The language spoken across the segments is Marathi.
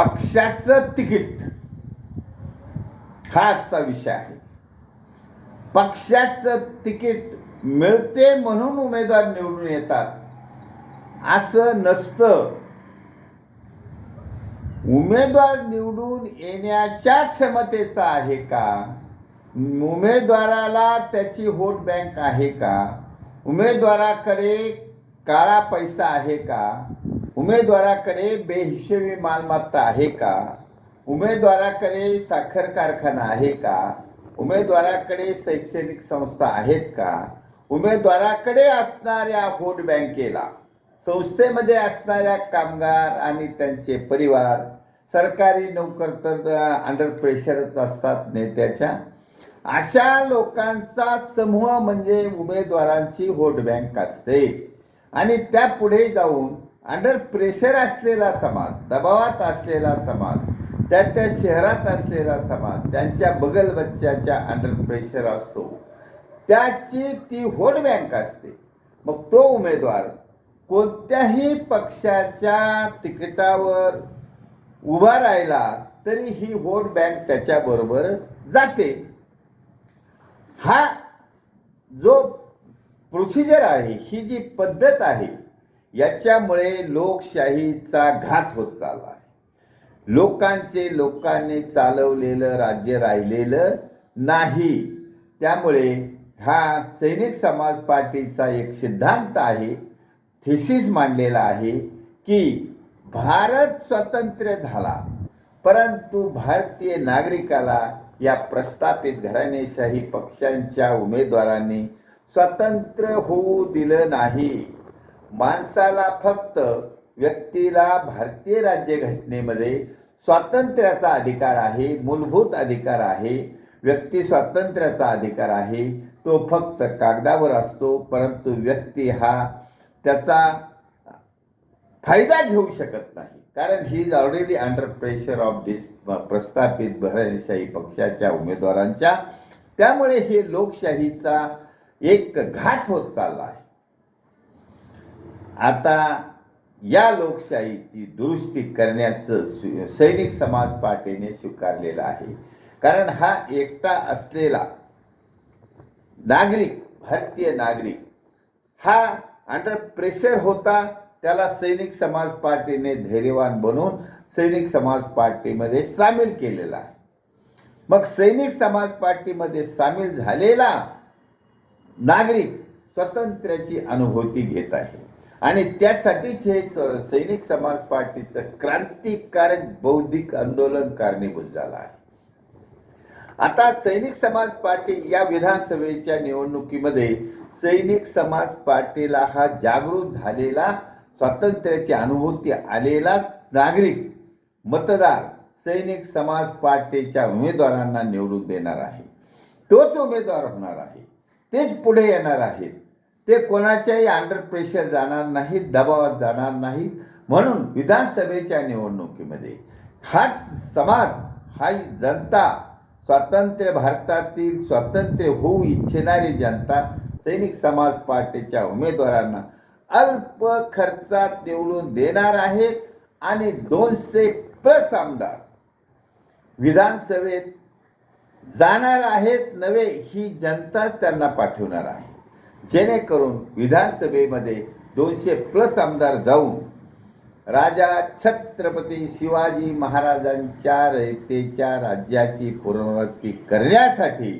पक्षाचं तिकीट. हा आजचा विषय आहे. पक्षाचं तिकीट मिळते म्हणून उमेदवार निवडून येतात. असं नसतं. उमेदवार निवडून येण्याच्या क्षमतेचा आहे का? उमेदवाराला त्याची होट बँक आहे का? उमेदवाराकडे काळा पैसा आहे का? उमेदवाराकडे बेहिशेबी मालमत्ता आहे का? उमेदवाराकडे साखर कारखाना आहे का? उमेदवाराकडे शैक्षणिक संस्था आहेत का? उमेदवाराकडे असणाऱ्या व्होट बँकेला संस्थेमध्ये असणाऱ्या कामगार आणि त्यांचे परिवार सरकारी नोकर तर अंडर प्रेशरच असतात नेत्याच्या. अशा लोकांचा समूह म्हणजे उमेदवारांची व्होट बँक असते. आणि त्या पुढे जाऊन अंडर प्रेशर असलेला समाज दबावात असलेला समाज त्या त्या शहरात असलेला समाज त्यांच्या बगल बच्च्याच्या अंडर प्रेशर असतो. त्याची ती होट बँक असते. मग तो उमेदवार कोणत्याही पक्षाच्या तिकिटावर उभा राहिला तरी ही वोट बँक त्याच्याबरोबर जाते. हा जो प्रोसिजर आहे ही जी पद्धत आहे याच्यामुळे लोकशाहीचा घात होत चालला आहे लोकांचे लोकांनी चालवलेलं राज्य राहिलेलं नाही. त्यामुळे हा सैनिक समाज पार्टीचा एक सिद्धांत आहे थिसिस मांडलेला आहे की भारत स्वतंत्र झाला परंतु भारतीय नागरिकाला या प्रस्थापित घराणेशाही पक्षांच्या उमेदवारांनी स्वतंत्र होऊ दिलं नाही. माणसाला फक्त व्यक्तीला भारतीय राज्यघटनेमध्ये स्वातंत्र्याचा अधिकार आहे मूलभूत अधिकार आहे व्यक्ती स्वातंत्र्याचा अधिकार आहे तो फक्त कागदावर असतो परंतु व्यक्ती हा त्याचा फायदा घेऊ शकत नाही. कारण he is already under pressure of this प्रस्थापित बहरशाही पक्षाच्या उमेदवारांच्या. त्यामुळे हे लोकशाहीचा एक घाट होत चालला आहे. आता या लोकशाहीची दुरुस्ती करण्याचं सैनिक समाज पार्टीने स्वीकारलेलं आहे. कारण हा एकटा असलेला नागरिक भारतीय नागरिक हा अंडर प्रेशर होता त्याला सैनिक समाज पार्टीने धैर्यवान बनवून सैनिक समाज पार्टीमध्ये सामील केलेला आहे. मग सैनिक समाज पार्टीमध्ये सामील झालेला नागरिक स्वातंत्र्याची अनुभूती घेत आहे. आणि त्यासाठीच हे स- सैनिक समाज पार्टीचं क्रांतिकारक बौद्धिक आंदोलन कारणीभूत झालं आहे. आता सैनिक समाज पार्टी या विधानसभेच्या निवडणुकीमध्ये सैनिक समाज पार्टीला हा जागृत झालेला स्वातंत्र्याची अनुभूती आलेला नागरिक मतदार सैनिक समाज पार्टीच्या उमेदवारांना निवडून देणार आहे. तोच उमेदवार होणार आहे. तेच पुढे येणार आहेत. ते कोणाच्याही अंडर प्रेशर जाणार नाहीत दबावात जाणार नाहीत. म्हणून विधानसभेच्या निवडणुकीमध्ये हाच समाज हा जनता स्वातंत्र्य भारतातील स्वातंत्र्य होऊ इच्छिणारी जनता सैनिक समाज पार्टीच्या उमेदवारांना अल्प खर्चात निवडून देणार आहेत आणि दोनशे प्लस आमदार विधानसभेत जाणार आहेत नव्हे ही जनताच त्यांना पाठवणार आहे. जेणेकरून विधानसभेमध्ये दोनशे प्लस आमदार जाऊन राजा छत्रपती शिवाजी महाराजांच्या रयतेच्या राज्याची पुनरावृत्ती करण्यासाठी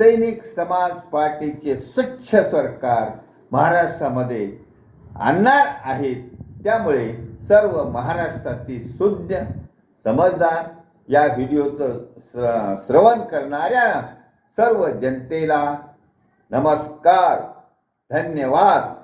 सैनिक समाज पार्टीचे स्वच्छ सरकार महाराष्ट्रामध्ये आणणार आहेत. त्यामुळे सर्व महाराष्ट्रातील शुद्ध समजदार या व्हिडिओचं श्र श्रवण करणाऱ्या सर्व जनतेला नमस्कार धन्यवाद.